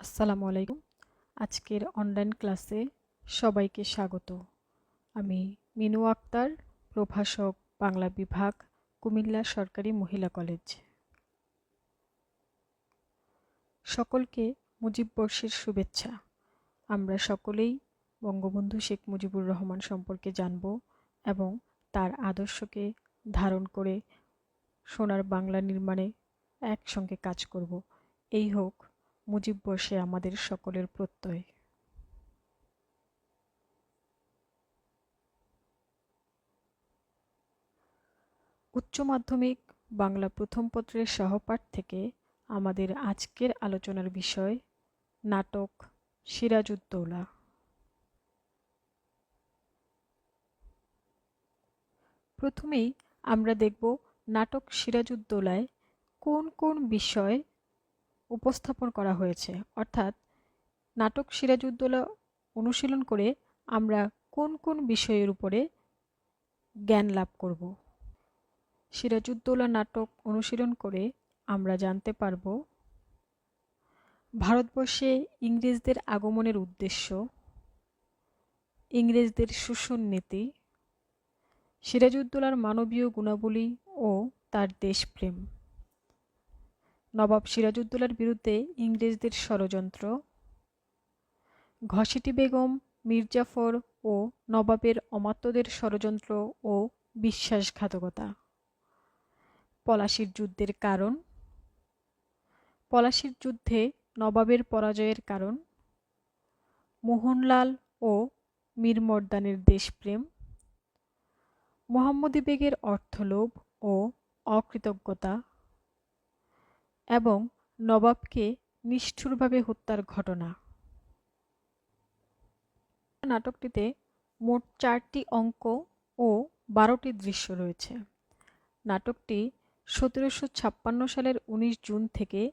আসসালামু আলাইকুম। আজকের অনলাইন ক্লাসে সবাইকে স্বাগত। আমি মিনু আক্তার, প্রভাষক বাংলা বিভাগ, কুমিল্লা সরকারি মহিলা কলেজ সকলকে মুজিববর্ষের শুভেচ্ছা। আমরা সকলেই বঙ্গবন্ধু শেখ মুজিবুর রহমান সম্পর্কে জানব এবং তার আদর্শকে ধারণ করে সোনার বাংলা নির্মাণে একসঙ্গে কাজ করব। এই হোক মুজিব বর্ষে আমাদের সকলের প্রত্যয়। উচ্চ মাধ্যমিক বাংলা প্রথম পত্রের সহপাঠ থেকে আমাদের আজকের আলোচনার বিষয় নাটক সিরাজউদ্দৌলা। প্রথমেই আমরা দেখব নাটক সিরাজউদ্দৌলায় কোন কোন বিষয় উপস্থাপন করা হয়েছে। অর্থাৎ নাটক সিরাজউদ্দৌলা অনুশীলন করে আমরা কোন কোন বিষয়ের উপরে জ্ঞান লাভ করব। সিরাজউদ্দৌলা নাটক অনুশীলন করে আমরা জানতে পারব ভারতবর্ষে ইংরেজদের আগমনের উদ্দেশ্য, ইংরেজদের শোষণ নীতি, সিরাজউদ্দৌলার মানবীয় গুণাবলী ও তার দেশপ্রেম। নবাব সিরাজউদ্দৌলার বিরুদ্ধে ইংরেজদের ষড়যন্ত্র। ঘসিটি বেগম, মির্জাফর ও নবাবের অমাত্যদের ষড়যন্ত্র ও বিশ্বাসঘাতকতা। পলাশির যুদ্ধের কারণ। পলাশির যুদ্ধে নবাবের পরাজয়ের কারণ। মোহনলাল ও মীর মর্দানের দেশপ্রেম। মোহাম্মদী বেগের অর্থলোভ ও অকৃতজ্ঞতা। এবং নবাবকে নিষ্ঠুরভাবে হত্যার ঘটনা। নাটকটিতে মোট চারটি অঙ্ক ও বারোটি দৃশ্য রয়েছে। নাটকটি সতেরোশো ছাপ্পান্ন সালের উনিশ জুন থেকে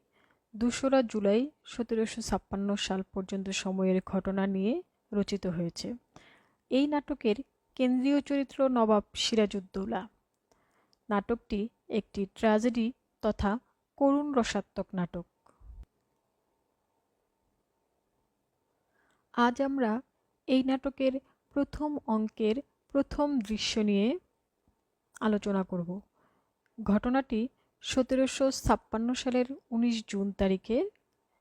দোসরা জুলাই সতেরোশো ছাপ্পান্ন সাল পর্যন্ত সময়ের ঘটনা নিয়ে রচিত হয়েছে। এই নাটকের কেন্দ্রীয় চরিত্র নবাব সিরাজউদ্দৌলা। নাটকটি একটি ট্র্যাজেডি তথা করুণ রসাত্মক নাটক। আজ আমরা এই নাটকের প্রথম অঙ্কের প্রথম দৃশ্য নিয়ে আলোচনা করব। ঘটনাটি সতেরোশো ছাপ্পান্ন সালের উনিশ জুন তারিখে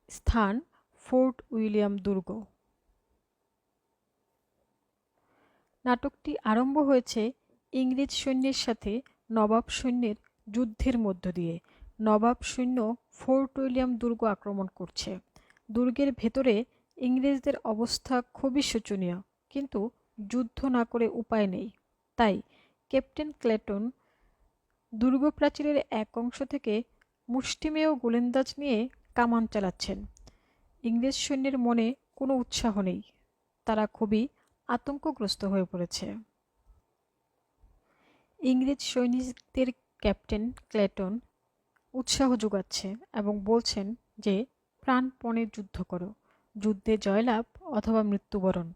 স্থান ফোর্ট উইলিয়াম দুর্গ। নাটকটি আরম্ভ হয়েছে ইংরেজ সৈন্যের সাথে নবাব সৈন্যের যুদ্ধের মধ্য দিয়ে। নবাব সৈন্য ফোর্ট উইলিয়াম দুর্গ আক্রমণ করছে। দুর্গের ভেতরে ইংরেজদের অবস্থা খুবই শোচনীয়, কিন্তু যুদ্ধ না করে উপায় নেই। তাই ক্যাপ্টেন ক্লেটন দুর্গ প্রাচীরের এক অংশ থেকে মুষ্টিমেয় গোলেন্দাজ নিয়ে কামান চালাচ্ছেন। ইংরেজ সৈন্যের মনে কোনো উৎসাহ নেই, তারা খুবই আতঙ্কগ্রস্ত হয়ে পড়েছে। ইংরেজ সৈনিকদের ক্যাপ্টেন ক্লেটন উৎসাহ যোগাচ্ছে এবং বলছেন যে, প্রাণপণে যুদ্ধ করো। যুদ্ধে জয়লাভ অথবা মৃত্যুবরণ।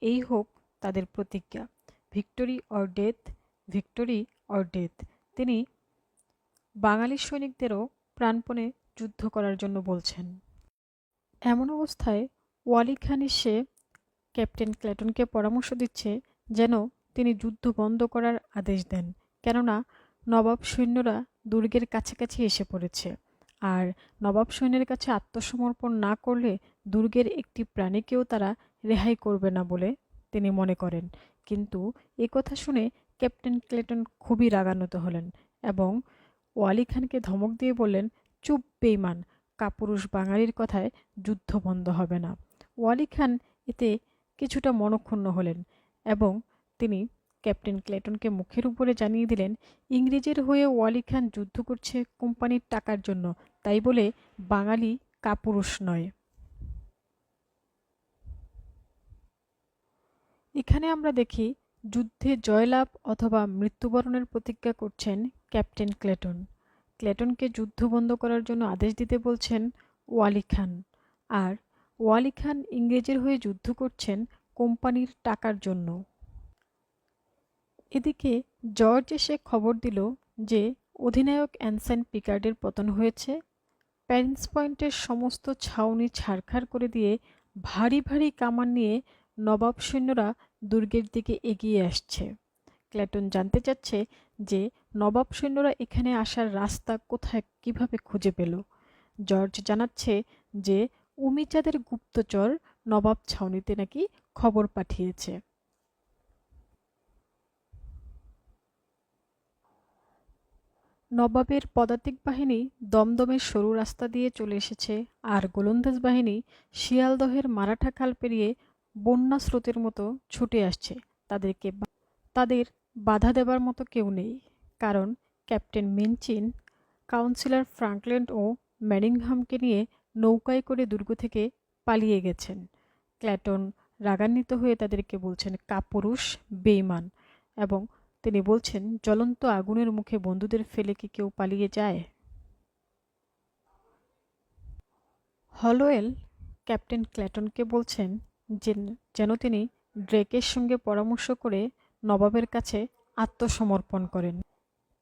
এই হোক তাদের প্রতিজ্ঞা। Victory or death, victory or death. তিনি বাঙালি সৈনিকদেরও প্রাণপণে যুদ্ধ করার জন্য বলছেন। এমন অবস্থায় ওয়ালি খান এসে ক্যাপ্টেন ক্ল্যাটনকে পরামর্শ দিচ্ছে যেন তিনি যুদ্ধ বন্ধ করার আদেশ দেন। কেননা নবাব সৈন্যরা দুর্গের কাছাকাছি এসে পড়েছে। আর নবাব সৈন্যের কাছে আত্মসমর্পণ না করলে দুর্গের একটি প্রাণীকেও তারা রেহাই করবে না বলে তিনি মনে করেন। কিন্তু এ কথা শুনে ক্যাপ্টেন ক্লেটন খুবই রাগান্বিত হলেন এবং ওয়ালি খানকে ধমক দিয়ে বললেন, চুপ বেইমান কাপুরুষ বাঙালির কথায় যুদ্ধ বন্ধ হবে না। ওয়ালি খান এতে কিছুটা মনক্ষুণ্ণ হলেন এবং তিনি ক্যাপ্টেন ক্লেটনকে মুখের উপরে জানিয়ে দিলেন, ইংরেজের হয়ে ওয়ালি খান যুদ্ধ করছে কোম্পানির টাকার জন্য। তাই বলে বাঙালি কাপুরুষ নয়। এখানে আমরা দেখি, যুদ্ধে জয়লাভ অথবা মৃত্যুবরণের প্রতিজ্ঞা করছেন ক্যাপ্টেন ক্লেটন। ক্লেটনকে যুদ্ধ বন্ধ করার জন্য আদেশ দিতে বলছেন ওয়ালি খান। আর ওয়ালি খান ইংরেজের হয়ে যুদ্ধ করছেন কোম্পানির টাকার জন্য। এদিকে জর্জ এসে খবর দিল যে অধিনায়ক অ্যানসেন পিকার্ডের পতন হয়েছে। প্যারেন্টস পয়েন্টের সমস্ত ছাউনি ছাড়খাড় করে দিয়ে ভারী ভারী কামান নিয়ে নবাব সৈন্যরা দুর্গের দিকে এগিয়ে আসছে। ক্ল্যাটন জানতে চাচ্ছে যে নবাব সৈন্যরা এখানে আসার রাস্তা কোথায় কীভাবে খুঁজে পেল। জর্জ জানাচ্ছে যে উমিচাঁদের গুপ্তচর নবাব ছাউনিতে নাকি খবর পাঠিয়েছে। নবাবের পদাতিক বাহিনী দমদমের সরু রাস্তা দিয়ে চলে এসেছে আর গোলন্দাজ বাহিনী শিয়ালদহের মারাঠা খাল পেরিয়ে বন্যা স্রোতের মতো ছুটে আসছে। তাদেরকে তাদের বাধা দেবার মতো কেউ নেই, কারণ ক্যাপ্টেন মিনচিন, কাউন্সিলর ফ্রাঙ্কল্যান্ড ও ম্যানিংহামকে নিয়ে নৌকায় করে দুর্গ থেকে পালিয়ে গেছেন। ক্ল্যাটন রাগান্বিত হয়ে তাদেরকে বলছেন, কাপুরুষ বেইমান এবং তিনি বলছেন, জ্বলন্ত আগুনের মুখে বন্ধুদের ফেলে কি কেউ পালিয়ে যায়? হলোয়েল ক্যাপ্টেন ক্ল্যাটনকে বলছেন যে, যেন তিনি ড্রেকের সঙ্গে পরামর্শ করে নবাবের কাছে আত্মসমর্পণ করেন।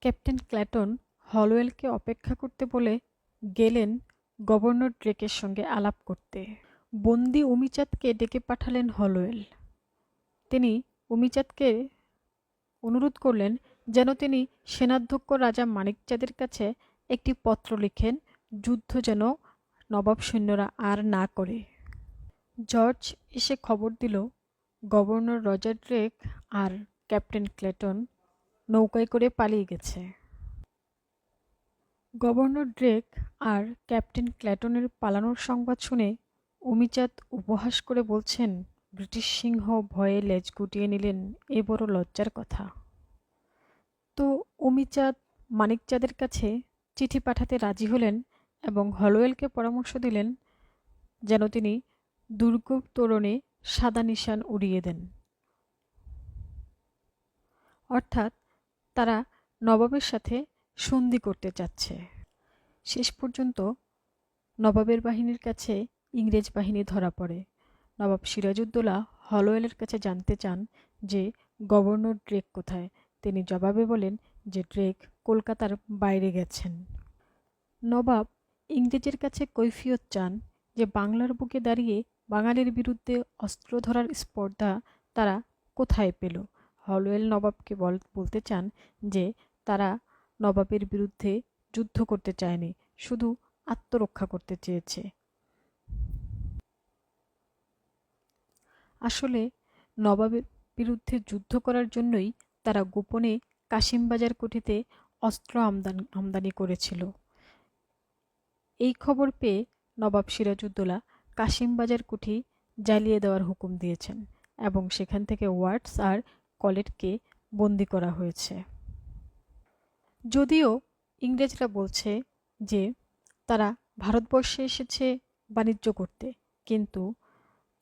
ক্যাপ্টেন ক্ল্যাটন হলওয়েলকে অপেক্ষা করতে বলে গেলেন গভর্নর ড্রেকের সঙ্গে আলাপ করতে। বন্দি উমিচাঁদকে ডেকে পাঠালেন হলওয়েল তিনি উমিচাঁদকে অনুরোধ করলেন যেন তিনি সেনাধ্যক্ষ রাজা মানিকচাঁদের কাছে একটি পত্র লিখেন, যুদ্ধ যেন নবাব সৈন্যরা আর না করে। জর্জ এসে খবর দিল, গভর্নর রজার ড্রেক আর ক্যাপ্টেন ক্লেটন নৌকায় করে পালিয়ে গেছে। গভর্নর ড্রেক আর ক্যাপ্টেন ক্ল্যাটনের পালানোর সংবাদ শুনে অমিচাঁদ উপহাস করে বলছেন ব্রিটিশ সিংহ ভয়ে লেজ গুটিয়ে নিলেন, এ বড় লজ্জার কথা। তো অমিচাঁদ মানিকচাঁদের কাছে চিঠি পাঠাতে রাজি হলেন এবং হলওয়েলকে পরামর্শ দিলেন যেন তিনি দুর্গ তোরণে সাদা নিশান উড়িয়ে দেন। অর্থাৎ তারা নবাবের সাথে সন্ধি করতে চাচ্ছে। শেষ পর্যন্ত নবাবের বাহিনীর কাছে ইংরেজ বাহিনী ধরা পড়ে। নবাব সিরাজউদ্দৌলা হলওয়েলের কাছে জানতে চান যে গভর্নর ড্রেক কোথায়। তিনি জবাবে বলেন যে ড্রেক কলকাতার বাইরে গেছেন। নবাব ইংরেজের কাছে কৈফিয়ত চান যে বাংলার বুকে দাঁড়িয়ে বাঙালির বিরুদ্ধে অস্ত্র ধরার স্পর্ধা তারা কোথায় পেল। হলওয়েল নবাবকে বল, বলতে চান যে তারা নবাবের বিরুদ্ধে যুদ্ধ করতে চায়নি, শুধু আত্মরক্ষা করতে চেয়েছে। আসলে নবাবের বিরুদ্ধে যুদ্ধ করার জন্যই তারা গোপনে কাশিমবাজার কুঠিতে অস্ত্র আমদানি আমদানি করেছিল। এই খবর পেয়ে নবাব সিরাজউদ্দৌলা কাশিমবাজার কুঠি জ্বালিয়ে দেওয়ার হুকুম দিয়েছেন এবং সেখান থেকে ওয়ার্ডস আর কলেটকে বন্দি করা হয়েছে। যদিও ইংরেজরা বলছে যে, তারা ভারতবর্ষে এসেছে বাণিজ্য করতে, কিন্তু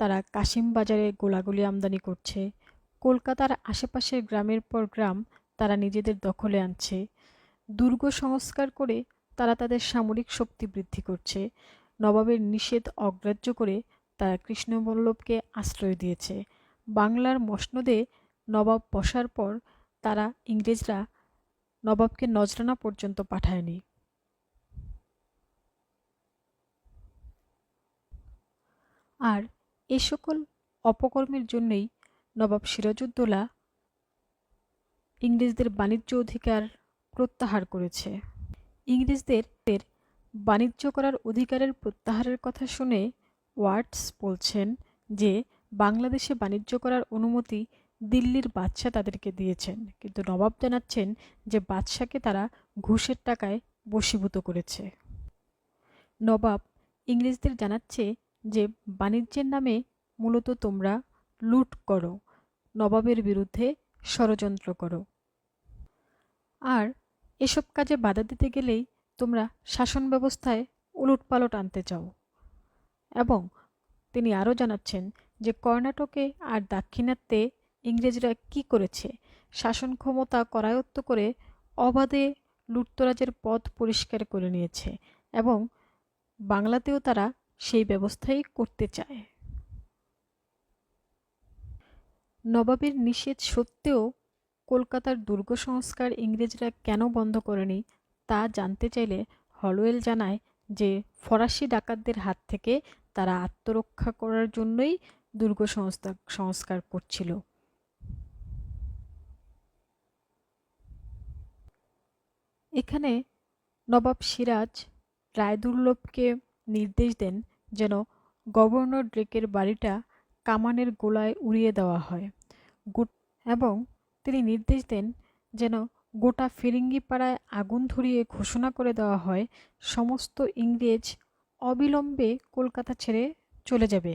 তারা কাশিম বাজারে গোলাগুলি আমদানি করছে। কলকাতার আশেপাশের গ্রামের পর গ্রাম তারা নিজেদের দখলে আনছে। দুর্গ সংস্কার করে তারা তাদের সামরিক শক্তি বৃদ্ধি করছে। নবাবের নিষেধ অগ্রাহ্য করে তারা কৃষ্ণবল্লভকে আশ্রয় দিয়েছে। বাংলার মসনদে নবাব বসার পর তারা ইংরেজরা নবাবকে নজরানা পর্যন্ত পাঠায়নি। আর এ সকল অপকর্মের জন্যই নবাব সিরাজউদ্দৌলা ইংরেজদের বাণিজ্য অধিকার প্রত্যাহার করেছে। ইংরেজদের বাণিজ্য করার অধিকারের প্রত্যাহারের কথা শুনে ওয়ার্ডস বলছেন যে, বাংলাদেশে বাণিজ্য করার অনুমতি দিল্লির বাদশাহ তাদেরকে দিয়েছেন। কিন্তু নবাব জানাচ্ছেন যে বাদশাকে তারা ঘুষের টাকায় বশীভূত করেছে। নবাব ইংরেজদের জানাচ্ছে যে বাণিজ্যের নামে মূলত তোমরা লুট করো, নবাবের বিরুদ্ধে ষড়যন্ত্র করো। আর এসব কাজে বাধা দিতে গেলেই তোমরা শাসন ব্যবস্থায় উলটপালট আনতে চাও। এবং তিনি আরও জানাচ্ছেন যে কর্ণাটকে আর দাক্ষিণাত্যে ইংরেজরা কি করেছে, শাসন ক্ষমতা করায়ত্ত করে অবাধে লুটতরাজের পথ পরিষ্কার করে নিয়েছে এবং বাংলাতেও তারা সেই ব্যবস্থাই করতে চায়। নবাবের নিষেধ সত্ত্বেও কলকাতার দুর্গ সংস্কার ইংরেজরা কেন বন্ধ করেনি তা জানতে চাইলে হলওয়েল জানায় যে ফরাসি ডাকাতদের হাত থেকে তারা আত্মরক্ষা করার জন্যই দুর্গ সংস্থা সংস্কার করছিল। এখানে নবাব সিরাজ রায়দুর্লভকে নির্দেশ দেন যেন গভর্নর ড্রেকের বাড়িটা কামানের গোলায় উড়িয়ে দেওয়া হয়। এবং তিনি নির্দেশ দেন যেন গোটা ফিরিঙ্গিপাড়ায় আগুন ধরিয়ে ঘোষণা করে দেওয়া হয়, সমস্ত ইংরেজ অবিলম্বে কলকাতা ছেড়ে চলে যাবে।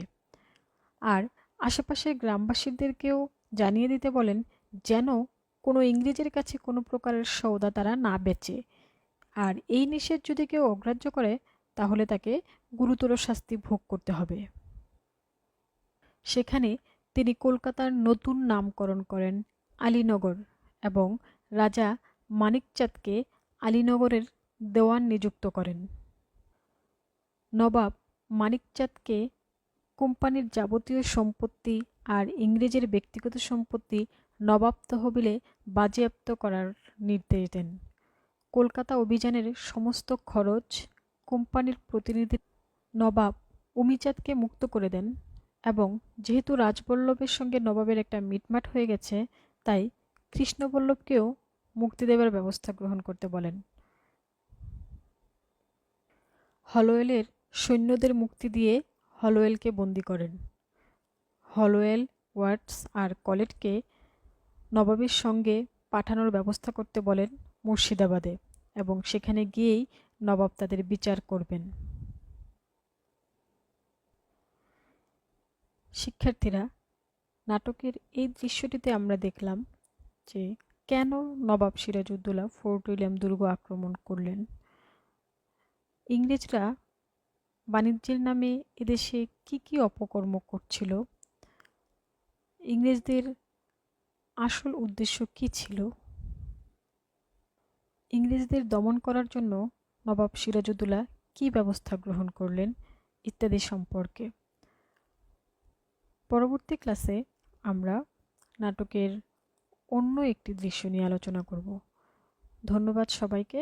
আর আশেপাশের গ্রামবাসীদেরকেও জানিয়ে দিতে বলেন যেন কোনো ইংরেজের কাছে কোনো প্রকারের সৌদা তারা না বেচে। আর এই নিষেধ যদি কেউ অগ্রাহ্য করে, তাহলে তাকে গুরুতর শাস্তি ভোগ করতে হবে। সেখানে তিনি কলকাতার নতুন নামকরণ করেন আলীনগর এবং রাজা মানিকচাঁদকে আলীনগরের দেওয়ান নিযুক্ত করেন। নবাব মানিকচাঁদকে কোম্পানির যাবতীয় সম্পত্তি আর ইংরেজের ব্যক্তিগত সম্পত্তি নবাব তহবিলে বাজেয়াপ্ত করার নির্দেশ দেন। কলকাতা অভিযানের সমস্ত খরচ কোম্পানির প্রতিনিধি নবাব উমিচাঁদকে মুক্ত করে দেন এবং যেহেতু রাজবল্লভের সঙ্গে নবাবের একটা মিটমাট হয়ে গেছে, তাই কৃষ্ণবল্লভকেও মুক্তি দেবার ব্যবস্থা গ্রহণ করতে বলেন। হলওয়েলের সৈন্যদের মুক্তি দিয়ে হলওয়েলকে বন্দি করেন। হলওয়েল ওয়ার্ডস আর কলেটকে নবাবের সঙ্গে পাঠানোর ব্যবস্থা করতে বলেন মুর্শিদাবাদে এবং সেখানে গিয়েই নবাব তাদের বিচার করবেন। শিক্ষার্থীরা, নাটকের এই দৃশ্যটিতে আমরা দেখলাম যে কেন নবাব সিরাজউদ্দৌলা ফোর্ট উইলিয়াম দুর্গ আক্রমণ করলেন। ইংরেজরা বাণিজ্যের নামে এদেশে কি কি অপকর্ম করছিল? ইংরেজদের আসল উদ্দেশ্য কি ছিল? ইংরেজদের দমন করার জন্য নবাব সিরাজউদ্দৌলা কী ব্যবস্থা গ্রহণ করলেন ইত্যাদি সম্পর্কে। পরবর্তী ক্লাসে আমরা নাটকের অন্য একটি দৃশ্য নিয়ে আলোচনা করব। ধন্যবাদ সবাইকে।